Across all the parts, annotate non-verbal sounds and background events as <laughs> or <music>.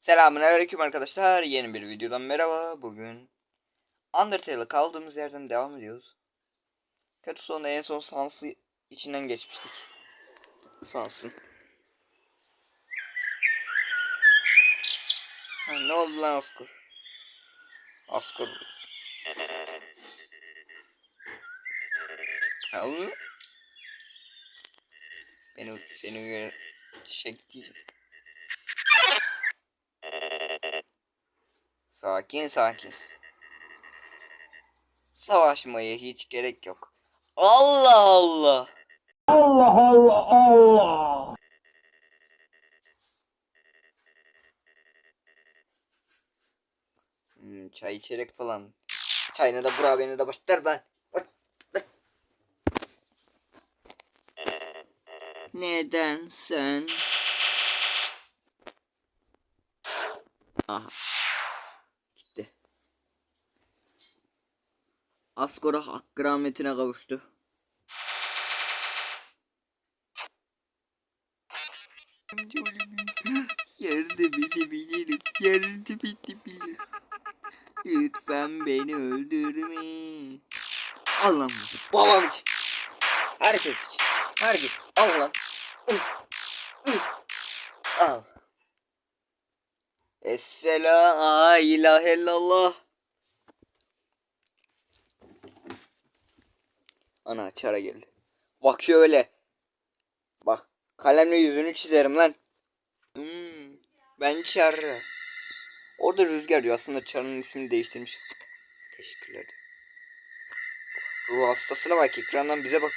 Selamünaleyküm arkadaşlar. Yeni bir videodan merhaba. Bugün Undertale'a kaldığımız yerden devam ediyoruz. Kötü sonunda en son Sans'ı içinden geçmiştik. Sans'ın. Ha, ne oldu lan Askur? Askur. Onu? Beni seni göre çekti. Sakin sakin. Savaşmaya hiç gerek yok. Allah Allah. Allah Allah Allah. Hmm, çay içerek falan. Çayına da bura beni de başlar ben. Neden sen? Aha. Asgora hakkı rahmetine kavuştu. <laughs> Yardım edebilirim. Yardım edebilirim. Lütfen beni öldürme. Allah'ım. Babam için. Herkes için. Herkes. Allah. Al. Essela ilahe illallah. Ana çara geldi. Bakıyor öyle. Bak kalemle yüzünü çizerim lan. Hmm, ben çarı. Orada rüzgar diyor. Aslında çarının ismini değiştirmiş. Teşekkürler. Ruh hastasına bak ekrandan bize bak.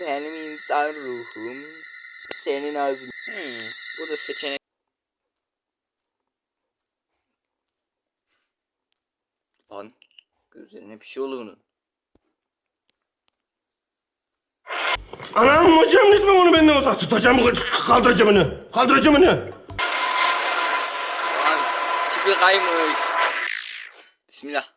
Benim insan ruhum. Senin ağzın. Hmm, bu da seçenek. Lan gözlerine bir şey oldu bunun. Anam hocam lütfen onu benden uzak tutacağım. Kaldıracağım onu. Kaldıracağım onu. Lan tipi kaymış. Bismillah.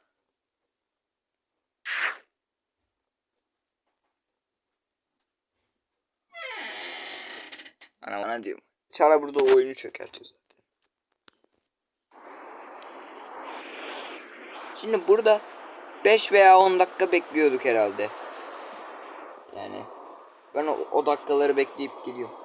Ana bana diyorum. Çara burada oyunu çökertiyor zaten. Şimdi burada 5 veya 10 dakika bekliyorduk herhalde. Yani ben o, o dakikaları bekleyip geliyorum.